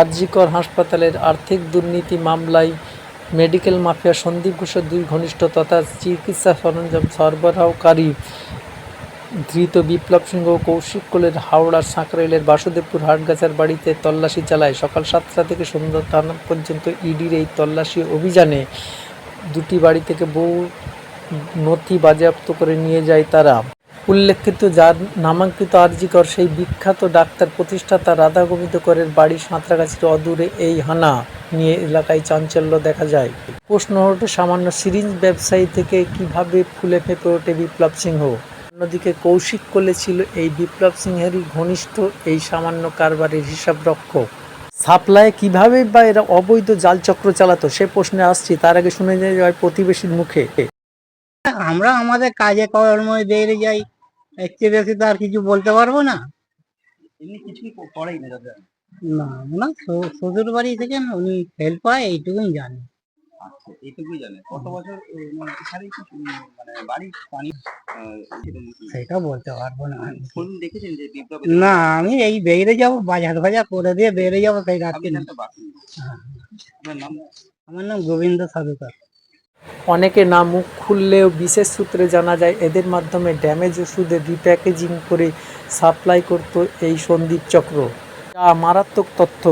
আরজিকর হাসপাতালের আর্থিক দুর্নীতি মামলায় মেডিকেল মাফিয়া সন্দীপ ঘোষের দুই ঘনিষ্ঠ তথা চিকিৎসা সরঞ্জাম সরবরাহকারী ধৃত বিপ্লব সিংহ কৌশিক কোলের হাওড়ার সাঁকরাইলের বাসুদেবপুর হাটগাছার বাড়িতে তল্লাশি চালায়। সকাল সাতটা থেকে সন্ধ্যা পর্যন্ত ইডির এই তল্লাশি অভিযানে দুটি বাড়ি থেকে বহু নথি বাজেয়াপ্ত করে নিয়ে যায় তারা। উল্লেখিত যার নামাঙ্কিত আরজিকর সেই বিখ্যাত ডাক্তার প্রতিষ্ঠাতা রাধা গোবিন্দ করের বাড়ি সাঁতরাগাছির অদূরে এই হানা নিয়ে এলাকায় চাঞ্চল্য দেখা যায়। প্রশ্ন ওঠে সামান্য সিরিঞ্জ ব্যবসায়ী থেকে কীভাবে ফুলে ফেঁপে ওঠে বিপ্লব সিংহ? অন্যদিকে কৌশিক কোলে ছিল এই বিপ্লব সিংহেরই ঘনিষ্ঠ এই সামান্য কারবারের হিসাব রক্ষক। সাপ্লাই কীভাবে বা এরা অবৈধ জালচক্র চালাতো সে প্রশ্নে আসছি, তার আগে শুনে যায় প্রতিবেশীর মুখে। আমরা আমাদের কাজে কর্মে বেরিয়ে যাই এর চেয়ে বেশি তো আর কিছু বলতে পারব না। এমনি কিছুই করেই না দাদা? না না শ্বশুর- বাড়ি থেকে উনি হেল্প পায় এইটুকুই জানি। আচ্ছা এইটুকুই জানে। কত বছর মানে মানে বাড়ি পানি? সেটা বলতে পারব না। ফোন দেখেছেন যে না আমি এই যাব বাজার বাজার করে দিয়ে যাব সেই রাত্রে। একটা হ্যাঁ। আমার নাম গোবিন্দ সাধুকার। অনেকে না মুখ খুললেও বিশেষ সূত্রে জানা যায়, এদের মাধ্যমে ড্যামেজ ওষুধের রিপ্যাকেজিং করে সাপ্লাই করত এই সন্দীপ চক্র। যা মারাত্মক তথ্য।